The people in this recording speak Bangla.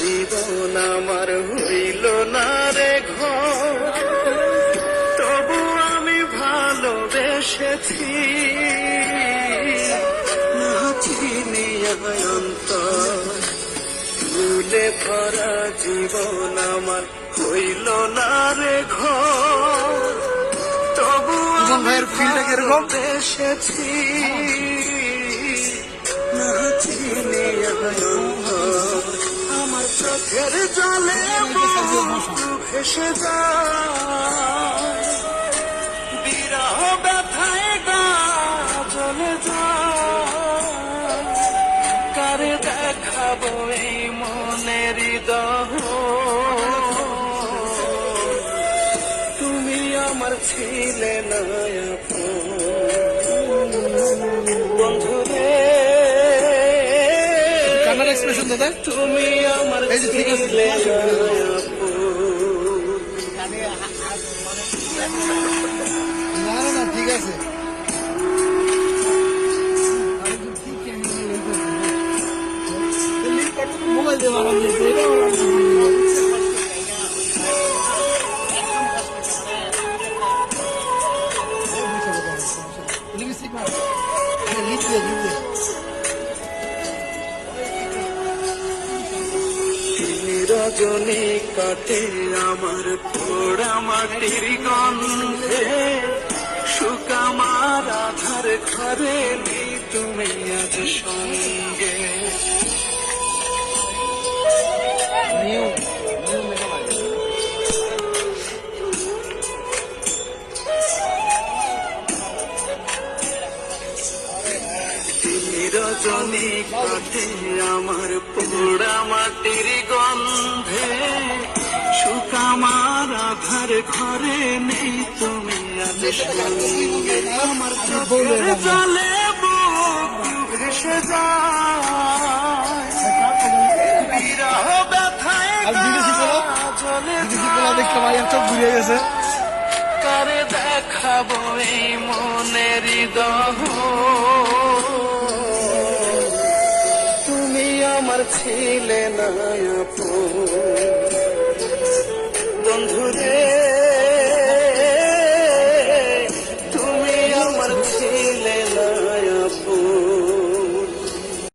জীবন আমার হইল না রে ঘর। তবু আমি ভালোবেসেছি। না চিনি অন্তর। ভুলে ভরা জীবন আমার হইল না রে ঘর। তবু ভাইয়ের ফিলটা কীরকম? এসেছি ভেসে যায় বিরহ ব্যথায় গা চলে যায় কারে দেখাবো এই মনের দহ তুমি আমার ছিলে না বন্ধু রে কান্নার এক্সপ্রেশন দাদা তুমি আমার ছিলে না। না না না ঠিক আছে মোবাইল দিয়ে বানান দিয়েছে এটা লিপস্টিক মার লিপ দিয়ে লিপ দিয়ে রজনী কাটে আমার পোড়া মাটির গন্ধে। সুকামার আধার ঘরে নেই, তুমি আজ সঙ্গে। রজনী কাটে আমার পোড়া মাটির গন্ধে। সুকামার আধার ঘরে নেই তুমি আমার চোখের জলে বুক ভেসে যায়। বিরহ ব্যথায় পোলা? দেখতে ভাইয়ের চোখ ঘুরে গেছে। কারে দেখাবো এই মনের দহ আমার ছিলে না আপন।